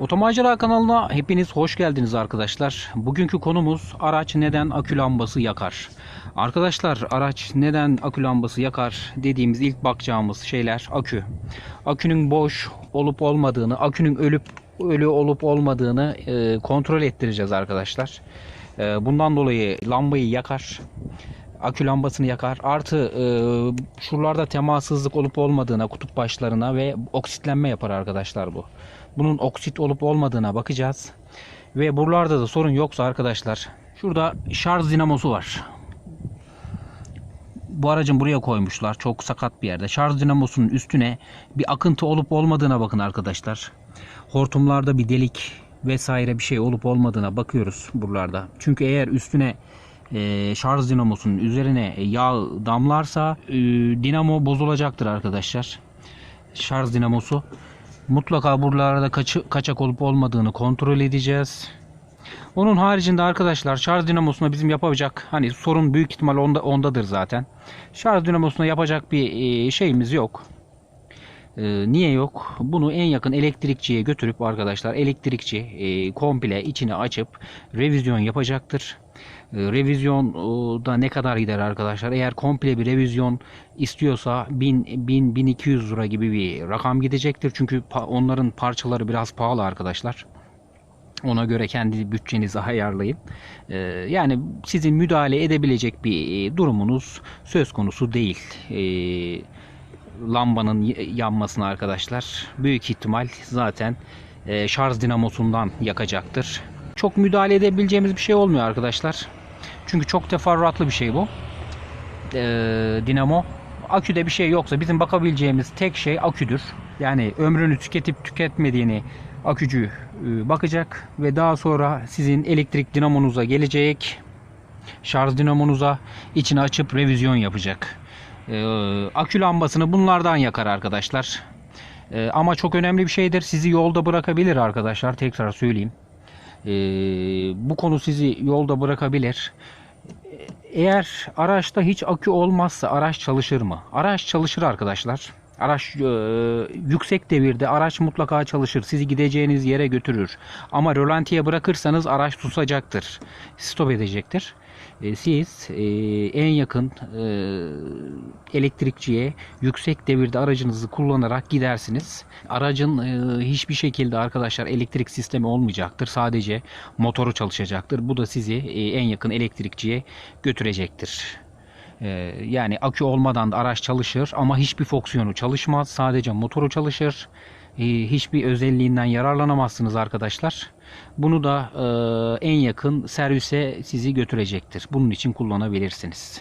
Otomacera kanalına hepiniz hoş geldiniz arkadaşlar. Bugünkü konumuz araç neden akü lambası yakar? Arkadaşlar araç neden akü lambası yakar dediğimiz ilk bakacağımız şeyler akü. Akünün boş olup olmadığını, akünün ölüp ölü olup olmadığını e, kontrol ettireceğiz arkadaşlar. E, bundan dolayı lambayı yakar akü lambasını yakar. Artı e, şuralarda temassızlık olup olmadığına, kutup başlarına ve oksitlenme yapar arkadaşlar bu. Bunun oksit olup olmadığına bakacağız. Ve buralarda da sorun yoksa arkadaşlar şurada şarj dinamosu var. Bu aracın buraya koymuşlar. Çok sakat bir yerde. Şarj dinamosunun üstüne bir akıntı olup olmadığına bakın arkadaşlar. Hortumlarda bir delik vesaire bir şey olup olmadığına bakıyoruz buralarda. Çünkü eğer üstüne e, şarj dinamosunun üzerine yağ damlarsa e, dinamo bozulacaktır arkadaşlar. Şarj dinamosu. Mutlaka buralarda kaçı, kaçak olup olmadığını kontrol edeceğiz. Onun haricinde arkadaşlar şarj dinamosuna bizim yapacak hani sorun büyük ihtimal onda, ondadır zaten. Şarj dinamosuna yapacak bir e, şeyimiz yok. E, niye yok? Bunu en yakın elektrikçiye götürüp arkadaşlar elektrikçi e, komple içini açıp revizyon yapacaktır. E, revizyon e, da ne kadar gider arkadaşlar? Eğer komple bir revizyon istiyorsa 1000 1000 1200 lira gibi bir rakam gidecektir. Çünkü onların parçaları biraz pahalı arkadaşlar. Ona göre kendi bütçenizi ayarlayın. Ee, yani sizin müdahale edebilecek bir e, durumunuz söz konusu değil. Ee, lambanın y- yanmasına arkadaşlar büyük ihtimal zaten e, şarj dinamosundan yakacaktır. Çok müdahale edebileceğimiz bir şey olmuyor arkadaşlar. Çünkü çok teferruatlı bir şey bu. Ee, dinamo. Aküde bir şey yoksa bizim bakabileceğimiz tek şey aküdür. Yani ömrünü tüketip tüketmediğini akücü e, bakacak ve daha sonra sizin elektrik dinamonuza gelecek. Şarj dinamonuza içini açıp revizyon yapacak. Ee, akü lambasını bunlardan yakar arkadaşlar. Ee, ama çok önemli bir şeydir. Sizi yolda bırakabilir arkadaşlar. Tekrar söyleyeyim. Ee, bu konu sizi yolda bırakabilir. Eğer araçta hiç akü olmazsa araç çalışır mı? Araç çalışır arkadaşlar. Araç e, yüksek devirde araç mutlaka çalışır. Sizi gideceğiniz yere götürür. Ama rölantiye bırakırsanız araç susacaktır. Stop edecektir. E, siz e, en yakın e, elektrikçiye yüksek devirde aracınızı kullanarak gidersiniz. Aracın e, hiçbir şekilde arkadaşlar elektrik sistemi olmayacaktır. Sadece motoru çalışacaktır. Bu da sizi e, en yakın elektrikçiye götürecektir. E, yani akü olmadan da araç çalışır ama hiçbir fonksiyonu çalışmaz. Sadece motoru çalışır. E, hiçbir özelliğinden yararlanamazsınız arkadaşlar. Bunu da e, en yakın servise sizi götürecektir. Bunun için kullanabilirsiniz.